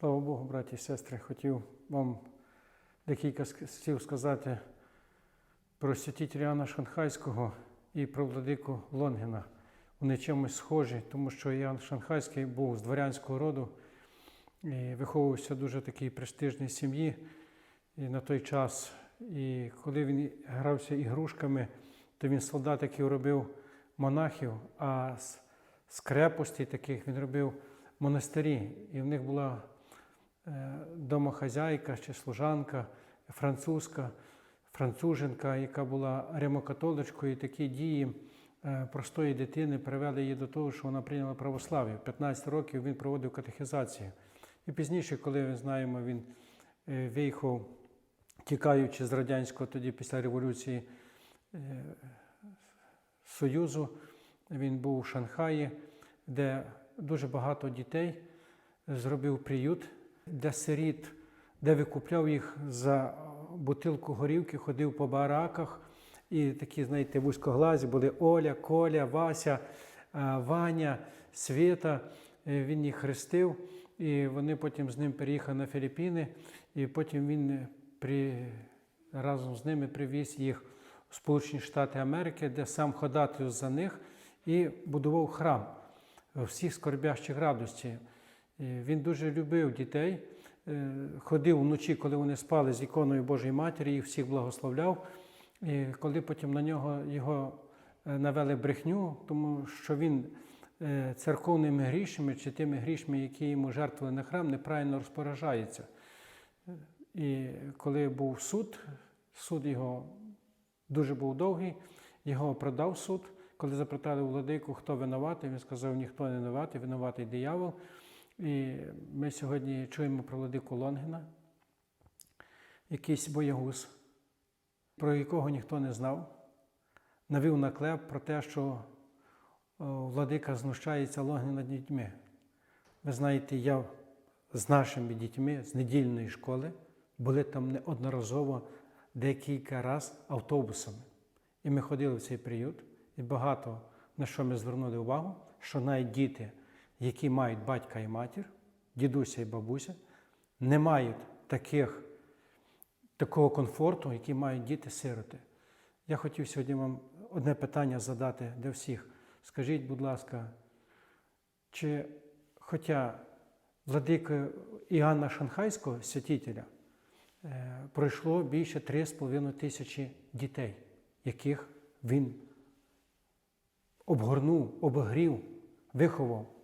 Слава Богу, браті і сестри, хотів вам декілька слів сказати про святителя Іоанна Шанхайського і про владику Лонгіна. Вони чимось схожі, тому що Іоанн Шанхайський був з дворянського роду і виховувався в дуже такій престижній сім'ї на той час. І коли він грався ігрушками, то він солдатиків робив монахів, а з, крепостей таких він робив монастирі. І в них була домохазяйка чи служанка французька, француженка, яка була римокатоличкою, і такі дії е, простої дитини привели її до того, що вона прийняла православ'я. 15 років він проводив катехізацію. І пізніше, коли ми знаємо, він е, виїхав, тікаючи з радянського тоді після революції е, Союзу, він був у Шанхаї, де дуже багато дітей зробив приют для сиріт, де викупляв їх за бутилку горівки, ходив по бараках. І такі, знаєте, вузькоглазі були Оля, Коля, Вася, Ваня, Свєта. Е, Він їх хрестив, і вони потім з ним переїхали на Філіппіни, і потім він при, разом з ними привіз їх в Сполучені Штати Америки, де сам ходатив за них і будував храм всіх скорбящих радості. І Він дуже любив дітей, е, ходив вночі, коли вони спали з іконою Божої Матері, їх всіх благословляв. І коли потім на нього його е, навели брехню, тому що він е, церковними грішами чи тими грішми, які йому жертвували на храм, неправильно розпоражається. І коли був суд, суд його дуже був довгий, його продав суд. Коли запитали владику, хто винуватий, він сказав, ніхто не винуватий, винуватий диявол. І ми сьогодні чуємо про владику Лонгіна, якийсь боягуз, про якого ніхто не знав, навів наклеп про те, що владика знущається Лонгін над дітьми. Ви знаєте, я з нашими дітьми з недільної школи були там неодноразово декілька разів автобусами. І ми ходили в цей приют, і багато на що ми звернули увагу, що навіть діти, які мають батька і матір, дідуся і бабуся, не мають таких, такого комфорту, який мають діти-сироти. Я хотів сьогодні вам одне питання задати для всіх. Скажіть, будь ласка, чи хоча владика Іоанна Шанхайського, святителя, е, пройшло більше 3,5 тисячі дітей, яких він обгорнув, обогрів, виховав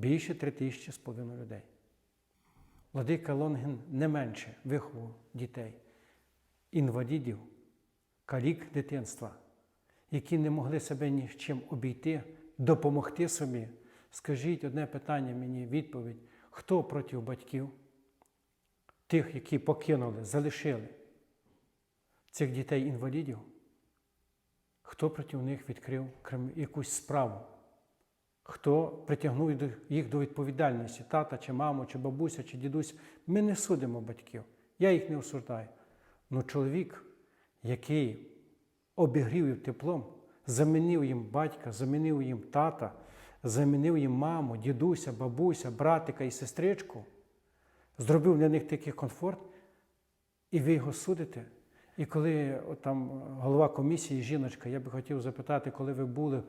більше 3 тисячі з половиною людей. Владика Лонгін не менше виховав дітей, інвалідів, калік дитинства, які не могли себе ні чим обійти, допомогти собі. Скажіть одне питання мені, відповідь: хто проти батьків, тих, які покинули, залишили цих дітей-інвалідів? Хто проти них відкрив якусь справу? Хто притягнув їх до відповідальності, тата, чи маму, чи бабуся, чи дідусь? Ми не судимо батьків. Я їх не осуждаю. Ну чоловік, який обігрів їх теплом, замінив їм батька, замінив їм тата, замінив їм маму, дідуся, бабуся, братика і сестричку, зробив для них такий комфорт, і ви його судите. І коли там голова комісії, жіночка, я би хотів запитати, коли ви були,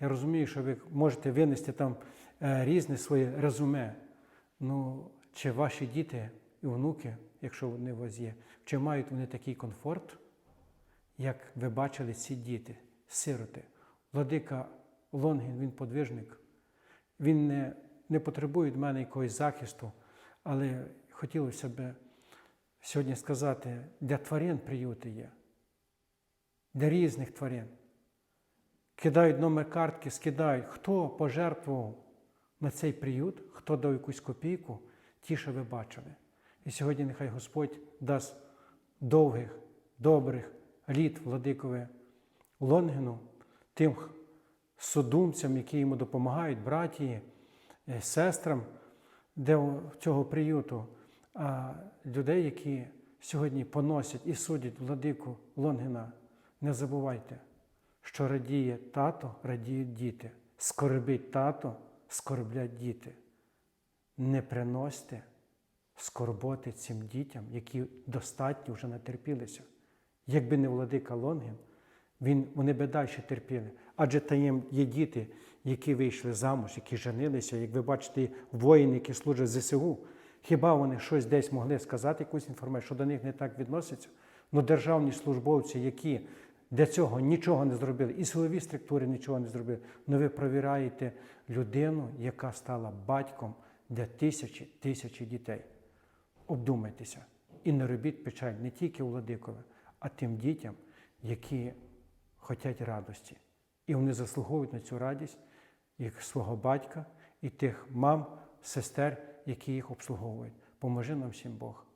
я розумію, що ви можете винести там е, різне своє резюме. Ну, чи ваші діти і внуки, якщо вони у вас є, чи мають вони такий комфорт, як ви бачили ці діти, сироти? Владика Лонгін, він подвижник. Він не, не потребує від мене якогось захисту, але хотілося б сьогодні сказати, для тварин приюти є, для різних тварин. Кидають номер картки, скидають, хто пожертвував на цей приют, хто дав якусь копійку, ті, що ви бачили. І сьогодні нехай Господь дасть довгих, добрих літ владикове Лонгіну, тим судумцям, які йому допомагають, братії, е, сестрам, де цього приюту, а людей, які сьогодні поносять і судять владику Лонгіна, не забувайте, що радіє тато, радіють діти, скорбить тато, скорблять діти. не приносьте скорботи цим дітям, які достатньо вже натерпілися. Якби не владика Лонгін, він, вони би далі терпіли. Адже таєм є діти, які вийшли замуж, які женилися, як ви бачите, воїни, які служать ЗСУ. Хіба вони щось десь могли сказати, якусь інформацію, що до них не так відносяться? Ну, державні службовці, які для цього нічого не зробили, і силові структури нічого не зробили. Ну ви провіраєте людину, яка стала батьком для тисячі тисячі дітей. Обдумайтеся і не робіть печаль не тільки владикові, а тим дітям, які хочуть радості. І вони заслуговують на цю радість їх свого батька і тих мам, сестер, які їх обслуговують. Поможи нам всім Бог.